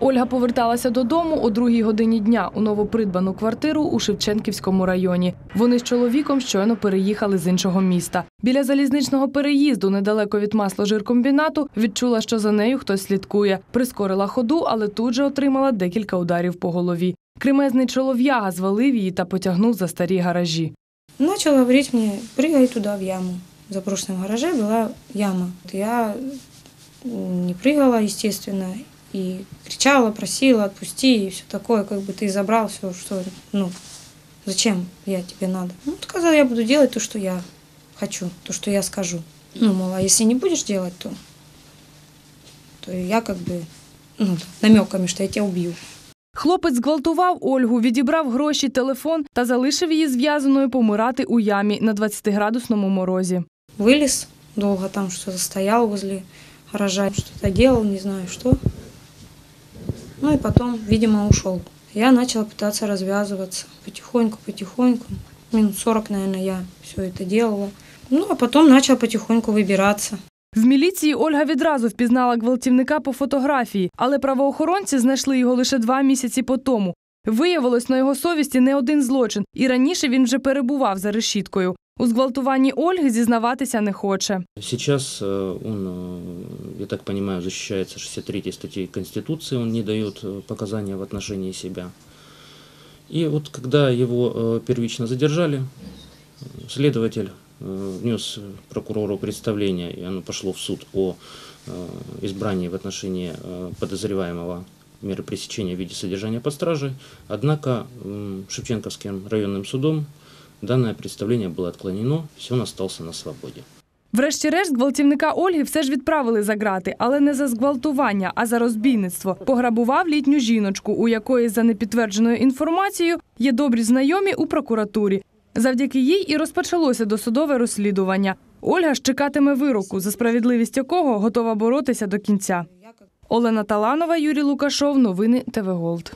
Ольга поверталася додому о другій годині дня у новопридбану квартиру у Шевченківському районі. Вони з чоловіком щойно переїхали з іншого міста. Біля залізничного переїзду, недалеко від масложиркомбінату, відчула, що за нею хтось слідкує. Прискорила ходу, але тут же отримала декілька ударів по голові. Кремезний чолов'яга звалив її та потягнув за старі гаражі. Начал говорить мне, прыгай туда, в яму. В запрошлом гараже была яма. Я не прыгала, естественно, и кричала, просила, отпусти, и все такое, как бы ты забрал все, что, ну, зачем я тебе надо. Ну, сказал, я буду делать то, что я хочу, то, что я скажу. Ну, мол, а если не будешь делать, то, то я как бы, ну, намеками, что я тебя убью. Хлопець зґвалтував Ольгу, відібрав гроші, телефон та залишив її зв'язаною помирати у ямі на 20-градусному морозі. Вылез, долго там что-то стоял возле гаража, что-то делал, не знаю что. Ну и потом, видимо, ушел. Я начала пытаться развязываться потихоньку, потихоньку. Минут 40, наверное, я все это делала. Ну, а потом начала потихоньку выбираться. В міліції Ольга відразу впізнала гвалтівника по фотографії, але правоохоронці знайшли його лише два місяці по тому. Виявилось, на його совісті не один злочин, і раніше він вже перебував за решіткою. У зґвалтуванні Ольги зізнаватися не хоче. Сейчас э, он, э, я так понимаю, защищается 63 статьей Конституции, он не дает э, показания в отношении себя. И вот когда его э, первично задержали, э, следователь э, внес прокурору представление, и оно пошло в суд о э, избрании в отношении э, подозреваемого меры пресечения в виде содержания под стражей. Однако м, Шевченковским районным судом данное представление было отклонено, все он на свободе. Врешті-решт, гвалтівника Ольги все ж відправили за грати, але не за зґвалтування, а за розбійництво. Пограбував літню жіночку, у якої, за непідтвердженою інформацією, є добрі знайомі у прокуратурі. Завдяки їй і розпочалося досудове розслідування. Ольга ж чекатиме вироку, за справедливість якого готова боротися до кінця. Олена Таланова, Юрій Лукашов. Новини ТВ Голд.